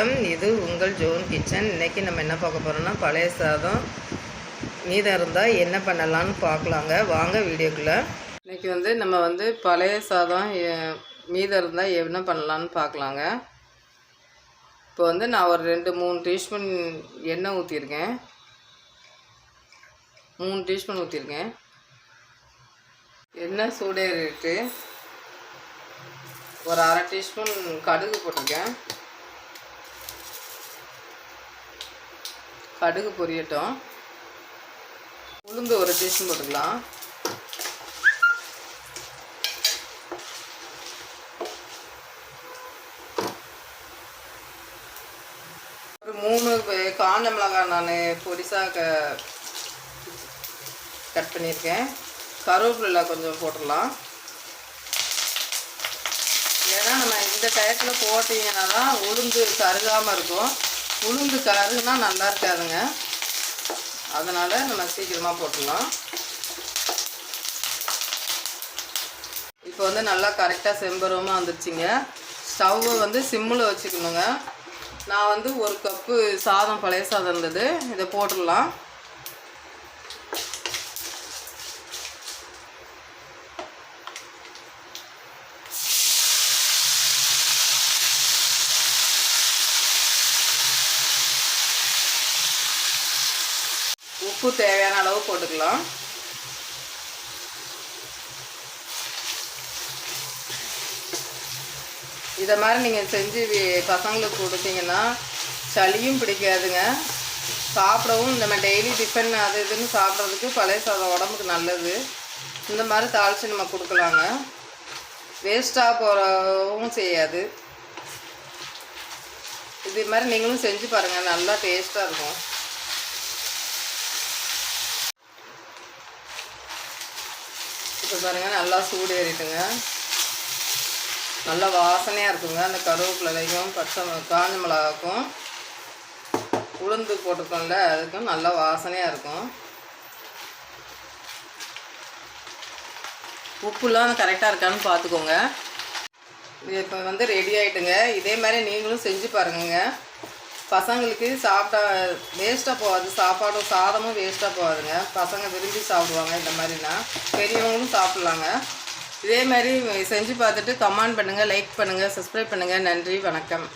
வணக்கம். இது உங்கள் ஜோன் கிச்சன். இன்றைக்கி நம்ம என்ன பார்க்க போகிறோம்னா பழைய சாதம் மீதம் இருந்தால் என்ன பண்ணலான்னு பார்க்கலாங்க. வாங்க வீடியோக்குள்ளே. இன்றைக்கி வந்து நம்ம வந்து பழைய சாதம் மீதம் இருந்தால் என்ன பண்ணலான்னு பார்க்கலாங்க. இப்போ வந்து நான் ஒரு ரெண்டு மூணு டீஸ்பூன் எண்ணெய் ஊற்றிருக்கேன் மூணு டீஸ்பூன் ஊற்றிருக்கேன் எண்ணெய் சூடேறிட்டு ஒரு அரை டீஸ்பூன் கடுகு போட்டிருக்கேன். கடுகு பொரியட்டும். உளுந்து ஒரு டீஸ்பூன் போட்டுக்கலாம். ஒரு மூணு பே- காஞ்ச மிளகாய் நான் பொடிசாக க கட் பண்ணியிருக்கேன். கருவேப்பிலை கொஞ்சம் போட்டுடலாம். ஏன்னா நம்ம இந்த டயத்தில் போட்டிங்கன்னா தான் உளுந்து கருகாமல் இருக்கும். உளுந்து கலருன்னா நல்லா இருக்காதுங்க. அதனால் நம்ம சீக்கிரமாக போட்டுடலாம் இப்போ வந்து நல்லா கரெக்டாக செம்பருவமாக வந்துருச்சுங்க. ஸ்டவ்வை வந்து சிம்மில் வச்சுக்கணுங்க. நான் வந்து ஒரு கப்பு சாதம் பழைய சாதம் இருந்தது. இதை போட்டுடலாம். உப்பு தேவையான அளவு போட்டுக்கலாம். இதை மாதிரி நீங்கள் செஞ்சு பசங்களுக்கு கொடுத்தீங்கன்னா சளியும் பிடிக்காதுங்க. சாப்பிடவும் நம்ம டெய்லி டிஃபன் அது இதுன்னு சாப்பிட்றதுக்கு பழைய சாதம் உடம்புக்கு நல்லது. இந்த மாதிரி தாளித்து நம்ம கொடுக்கலாங்க. வேஸ்ட்டாக போகிறவும் செய்யாது. இது மாதிரி நீங்களும் செஞ்சு பாருங்கள் நல்லா டேஸ்ட்டாக இருக்கும். இப்போ பாருங்கள் நல்லா சூடு ஏறிட்டுங்க. நல்லா வாசனையாக இருக்குங்க. அந்த கருவேப்பிலையும் பச்சை காஞ்ச மிளகாக்கும் உளுந்து போட்டிருக்கோம்ல அதுக்கும் நல்லா வாசனையாக இருக்கும். உப்புலாம் கரெக்டாக இருக்கான்னு பார்த்துக்கோங்க. இது இப்போ வந்து ரெடி ஆகிட்டுங்க இதே மாதிரி நீங்களும் செஞ்சு பாருங்கங்க. பசங்களுக்கு சாப்பிட்டா வேஸ்ட்டாக போகாது. சாப்பாடும் சாதமும் வேஸ்ட்டாக போகாதுங்க. பசங்க விரும்பி சாப்பிடுவாங்க இந்த மாதிரினா பெரியவங்களும் சாப்பிட்லாங்க. இதே மாதிரி செஞ்சு பார்த்துட்டு கமெண்ட் பண்ணுங்கள் லைக் பண்ணுங்கள் சப்ஸ்கிரைப் பண்ணுங்கள் நன்றி வணக்கம்.